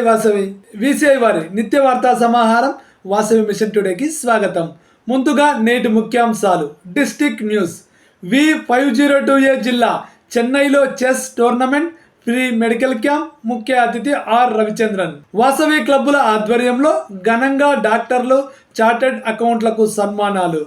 Vasavi. VCI వారి నిత్య వార్తా సమాహారం వాసవి మిషన్ టుడేకి స్వాగతం. ముందుగా నేటి ముఖ్యాంశాలు. District news. V five zero two A జిల్లా చెన్నైలో chess tournament free medical camp ముఖ్య అతిథి ఆర్ రవిచంద్రన్. వాసవి క్లబ్బుల ఆధ్వర్యంలో ఘనంగా డాక్టర్లు చార్టెడ్ అకౌంట్లకు సన్మానాలు.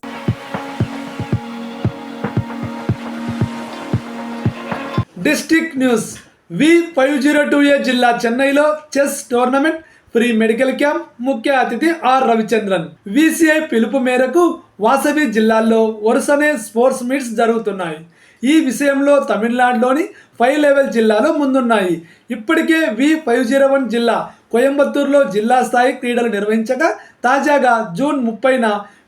District news. V five zero two A జిల్లా చెన్నైలో chess tournament free medical camp ముఖ్య అతిథి ఆర్ రవిచంద్రన్. విసిఐ పిలుపు మేరకు వాసవి జిల్లాల్లో వరుసనే స్పోర్ట్స్ మీట్స్ జరుగుతున్నాయి. ఈ విషయంలో తమిళనాడులోని ఫైవ్ లెవెల్ జిల్లాలు ముందున్నాయి. ఇప్పటికే వి ఫైవ్ జీరో వన్ జిల్లా కోయంబత్తూరులో జిల్లా స్థాయి క్రీడలు నిర్వహించగా తాజాగా జూన్ ముప్పైన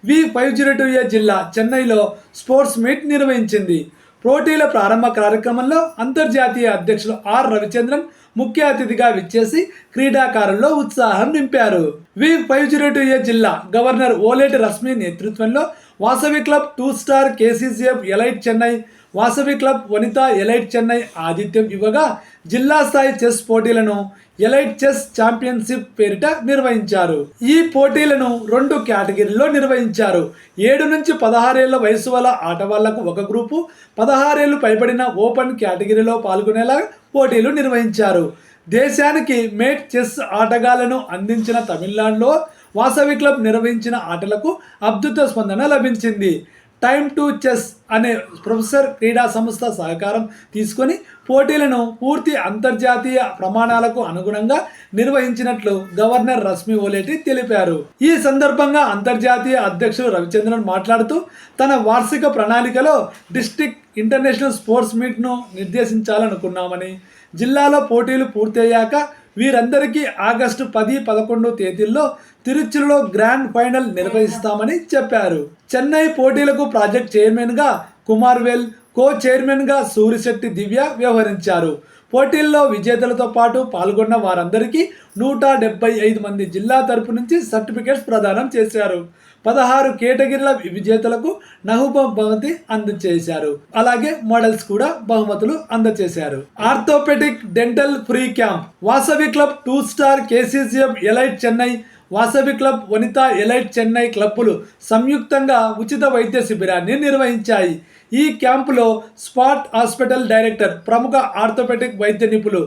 V five zero two A జిల్లా చెన్నైలో స్పోర్ట్స్ మీట్ నిర్వహించింది. పోటీల ప్రారంభ కార్యక్రమంలో అంతర్జాతీయ అధ్యక్షులు ఆర్ రవిచంద్రన్ ముఖ్య అతిథిగా విచ్చేసి క్రీడాకారుల్లో ఉత్సాహం నింపారు. V five zero two A జిల్లా గవర్నర్ ఓలేటి రశ్మి నేతృత్వంలో Vasavi club two star KCCF elite Chennai Vasavi club Vanitha elite Chennai ఆతిథ్యం ఇవ్వగా జిల్లా స్థాయి చెస్ పోటీలను ఎలైట్ చెస్ ఛాంపియన్షిప్ పేరిట నిర్వహించారు. ఈ పోటీలను రెండు కేటగిరీలో నిర్వహించారు. ఏడు నుంచి పదహారేళ్ళ వయసు వల్ల ఆట వాళ్ళకు ఒక గ్రూపు పదహారేళ్ళు పైబడిన ఓపెన్ కేటగిరీలో పాల్గొనేలా పోటీలు నిర్వహించారు. దేశానికి మేట్ చెస్ ఆటగాళ్ళను అందించిన తమిళనాడులో వాసవి క్లబ్ నిర్వహించిన ఆటలకు అద్భుత స్పందన లభించింది. టైమ్ టు చెస్ అనే ప్రొఫెసర్ క్రీడా సంస్థ సహకారం తీసుకొని పోటీలను పూర్తి అంతర్జాతీయ ప్రమాణాలకు అనుగుణంగా నిర్వహించినట్లు గవర్నర్ రశ్మి ఓలేటి తెలిపారు. ఈ సందర్భంగా అంతర్జాతీయ అధ్యక్షుడు రవిచంద్రన్ మాట్లాడుతూ తన వార్షిక ప్రణాళికలో డిస్ట్రిక్ట్ ఇంటర్నేషనల్ స్పోర్ట్స్ మీట్ను నిర్దేశించాలనుకున్నామని జిల్లాలో పోటీలు పూర్తయ్యాక వీరందరికీ ఆగస్టు పది పదకొండు తేదీల్లో తిరుచులో గ్రాండ్ ఫైనల్ నిర్వహిస్తామని చెప్పారు. చెన్నై పోటీలకు ప్రాజెక్ట్ చైర్మన్గా కుమార్వెల్ కో చైర్మన్గా సూరిశెట్టి దివ్య వ్యవహరించారు. పోటీల్లో విజేతలతో పాటు పాల్గొన్న వారందరికీ నూట డెబ్బై ఐదు మంది జిల్లా తరపు నుంచి సర్టిఫికేట్స్ ప్రదానం చేశారు. పదహారు కేటగిరీల విజేతలకు నహుబం బహుమతి అందజేశారు. అలాగే మోడల్స్ కూడా బహుమతులు అందజేశారు. Orthopaedic dental free camp Vasavi club two star KCCF elite Chennai Vasavi club Vanitha elite Chennai క్లబ్బులు సంయుక్తంగా ఉచిత వైద్య శిబిరాన్ని నిర్వహించాయి. ఈ క్యాంపులో స్పాట్ హాస్పిటల్ డైరెక్టర్ ప్రముఖ ఆర్థోపెటిక్ వైద్య నిపుణులు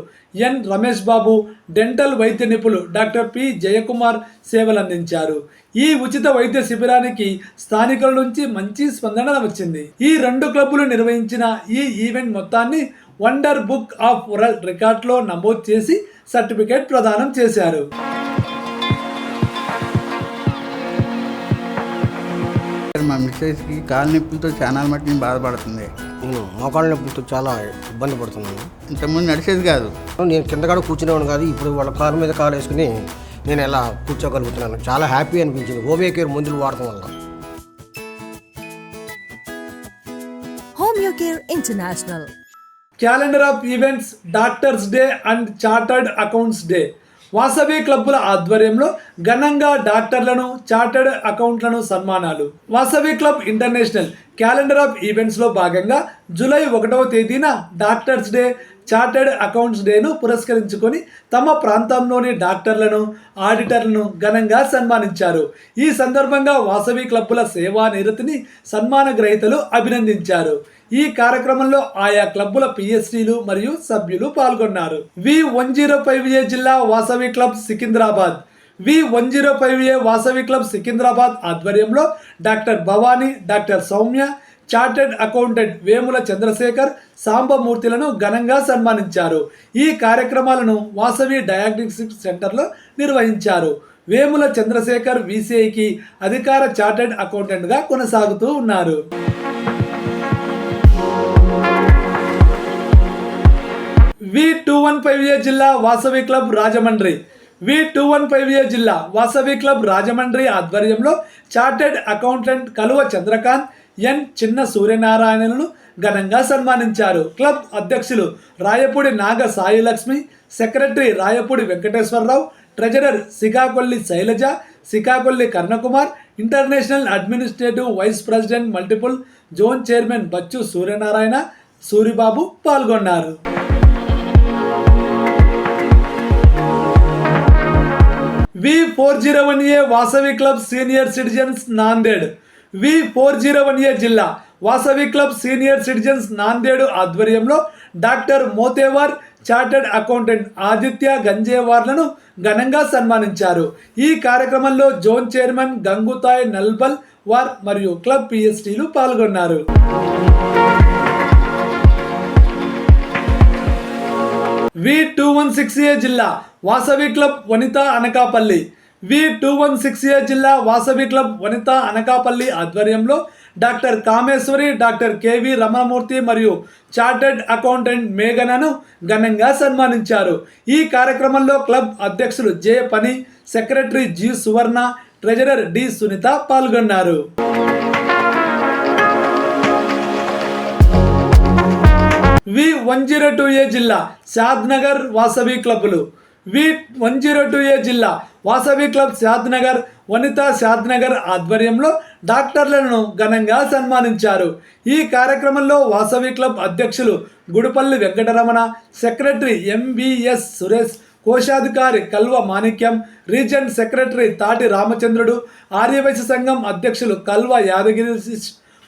ఎన్ రమేష్ బాబు డెంటల్ వైద్య నిపుణులు డాక్టర్ పి జయకుమార్ సేవలందించారు. ఈ ఉచిత వైద్య శిబిరానికి స్థానికుల నుంచి మంచి స్పందన వచ్చింది. ఈ రెండు క్లబ్బులు నిర్వహించిన ఈ ఈవెంట్ మొత్తాన్ని వండర్ బుక్ ఆఫ్ వరల్డ్ రికార్డ్లో నమోదు చేసి సర్టిఫికేట్ ప్రదానం చేశారు. మా మిస్సెస్కి. కాలు నొప్పులతో చాలా మట్టి బాధపడుతుంది. నేను మోకాళ్ళ నొప్పులతో చాలా ఇబ్బంది పడుతున్నాను. ఇంతకుముందు నడిచేది కాదు. నేను కింద కూడా కూర్చునేవాడు కాదు ఇప్పుడు వాళ్ళ కారు మీద కారు వేసుకుని నేను ఎలా కూర్చోగలుగుతున్నాను. చాలా హ్యాపీ అనిపించింది. హోమియో కేర్ మందులు వాడటం వల్ల. Homeocare International. Calendar of events doctors day and chartered accounts day Vasavi క్లబ్బుల ఆధ్వర్యంలో ఘనంగా డాక్టర్లను చార్టర్డ్ అకౌంట్లను సన్మానాలు. Vasavi club international calendar of ఈవెంట్స్లో భాగంగా జూలై ఒకటవ తేదీన డాక్టర్స్ డే చార్టర్డ్ అకౌంట్స్ డేను పురస్కరించుకొని తమ ప్రాంతంలోని డాక్టర్లను ఆడిటర్లను ఘనంగా సన్మానించారు. ఈ సందర్భంగా వాసవి క్లబ్బుల సేవా నిరతిని సన్మాన గ్రహీతలు అభినందించారు. ఈ కార్యక్రమంలో ఆయా క్లబ్బుల పిఎస్టీలు మరియు సభ్యులు పాల్గొన్నారు. V one zero five A జిల్లా Vasavi club Secunderabad. V one zero five A Vasavi club Secunderabad ఆధ్వర్యంలో doctor Bhavani doctor Soumya chartered accountant Vemula Chandrashekar సాంబమూర్తిలను ఘనంగా సన్మానించారు. ఈ కార్యక్రమాలను వాసవి డయాగ్నోస్టిక్ సెంటర్లో నిర్వహించారు. వేముల చంద్రశేఖర్ విసిఐకి అధికార చార్టెడ్ అకౌంటెంట్గా కొనసాగుతూ ఉన్నారు. V two one five A జిల్లా Vasavi club Rajahmundry. V two one five A జిల్లా వాసవి క్లబ్ రాజమండ్రి ఆధ్వర్యంలో చార్టెడ్ అకౌంటెంట్ కలువ చంద్రకాంత్ ఎన్ చిన్న సూర్యనారాయణలను ఘనంగా సన్మానించారు. క్లబ్ అధ్యక్షులు Rayapudi Naga Sai Lakshmi secretary Rayapudi Venkateswararao treasurer Sikakolli Shailaja Sikakolli Karnakumar international administrative vice president multiple zone chairman Bachchu Suryanarayana Suribabu పాల్గొన్నారు. V four zero one A Vasavi club senior citizens Nanded V four zero one A జిల్లా Vasavi club senior citizens Nanded ఆధ్వర్యంలో doctor Motewar chartered accountant Aditya గంజేవార్లను ఘనంగా సన్మానించారు. ఈ కార్యక్రమంలో zone chairman Gangutai Nalbalwar మరియు club పిఎస్టీలు పాల్గొన్నారు. V two one six A జిల్లా Vasavi club Vanitha Anakapalli V two one six A జిల్లా వాసవి క్లబ్ వనిత అనకాపల్లి ఆధ్వర్యంలో doctor Kameswari doctor KV Ramanamurthy మరియు చార్టెడ్ అకౌంటెంట్ మేఘనను ఘనంగా సన్మానించారు. ఈ కార్యక్రమంలో క్లబ్ అధ్యక్షులు J Pani secretary G Suvarna treasurer D Sunitha పాల్గొన్నారు. V one zero two A జిల్లా Shadnagar Vasavi క్లబ్లు V one zero two A జిల్లా వాసవి క్లబ్ శాద్నగర్ వనిత శాద్నగర్ ఆధ్వర్యంలో డాక్టర్లను ఘనంగా సన్మానించారు. ఈ కార్యక్రమంలో వాసవి క్లబ్ అధ్యక్షులు గుడిపల్లి వెంకటరమణ సెక్రటరీ ఎంవిఎస్ సురేష్ కోశాధికారి కల్వ మాణిక్యం రీజన్ సెక్రటరీ తాటి రామచంద్రుడు ఆర్యవైశ్య సంఘం అధ్యక్షులు కల్వ యాదగిరి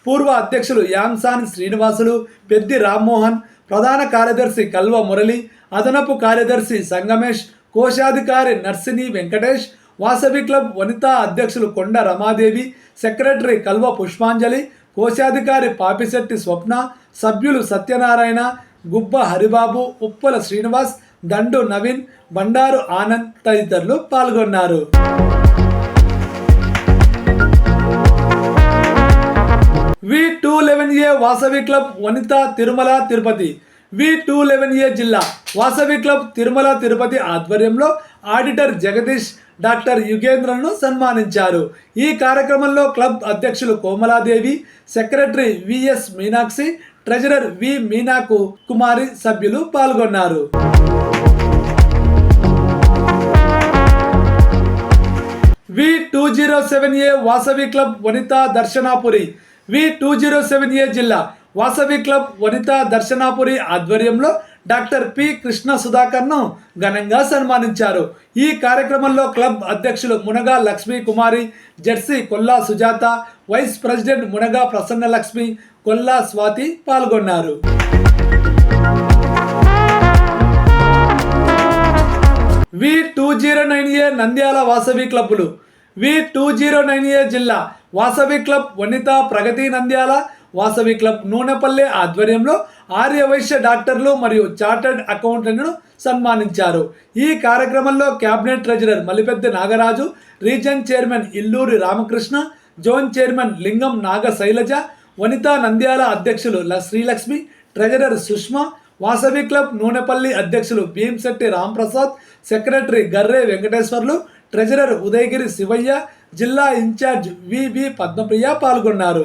పూర్వ అధ్యక్షులు యాంసాని శ్రీనివాసులు పెద్ది రామ్మోహన్ ప్రధాన కార్యదర్శి కల్వ మురళి అదనపు కార్యదర్శి సంగమేష్ కోశాధికారి నర్సిని వెంకటేష్ వాసవి క్లబ్ వనితా అధ్యక్షులు కొండ రమాదేవి సెక్రటరీ కల్వ పుష్పాంజలి కోశాధికారి పాపిశెట్టి స్వప్న సభ్యులు సత్యనారాయణ గుబ్బ హరిబాబు ఉప్పల శ్రీనివాస్ దండు నవీన్ బండారు ఆనంద్ తదితరులు పాల్గొన్నారు. V two eleven A Vasavi club Vanitha Tirumala Tirupati. V two eleven A జిల్లా వాసవి క్లబ్ తిరుమల తిరుపతి ఆధ్వర్యంలో ఆడిటర్ జగదీష్ డాక్టర్ యుగేంద్రను సన్మానించారు. ఈ కార్యక్రమంలో క్లబ్ అధ్యక్షులు Komaladevi secretary VS Meenakshi treasurer V మీనాకు Kumari సభ్యులు పాల్గొన్నారు. V two zero seven A Vasavi club Vanitha Darshanapuri V two zero seven A జిల్లా Vasavi club Vanitha Darshanapuri ఆధ్వర్యంలో డాక్టర్ పి కృష్ణ సుధాకర్ను ఘనంగా సన్మానించారు. ఈ కార్యక్రమంలో క్లబ్ అధ్యక్షులు మునగా లక్ష్మీ కుమారి జెర్సీ కొల్లా సుజాత వైస్ ప్రెసిడెంట్ మునగా ప్రసన్న లక్ష్మి కొల్లా స్వాతి పాల్గొన్నారు. V two zero nine A Nandyal Vasavi క్లబ్బులు. V two zero nine A జిల్లా వాసవి క్లబ్ వనిత ప్రగతి నంద్యాల వాసవి క్లబ్ నూనెపల్లె ఆధ్వర్యంలో ఆర్యవైశ్య డాక్టర్లు మరియు చార్టర్డ్ అకౌంటెంట్ను సన్మానించారు. ఈ కార్యక్రమంలో cabinet treasurer Malipeddi Nagaraju region chairman Illuri Ramakrishna zone chairman Lingam Naga Shailaja Vanitha Nandyal అధ్యక్షులు ల శ్రీలక్ష్మి ట్రెజరర్ సుష్మా వాసవి క్లబ్ నూనెపల్లి అధ్యక్షులు భీంశెట్టి రాంప్రసాద్ సెక్రటరీ గర్రే వెంకటేశ్వర్లు ట్రెజరర్ ఉదయగిరి శివయ్య జిల్లా ఇన్ఛార్జ్ వివి పద్మప్రియ పాల్గొన్నారు.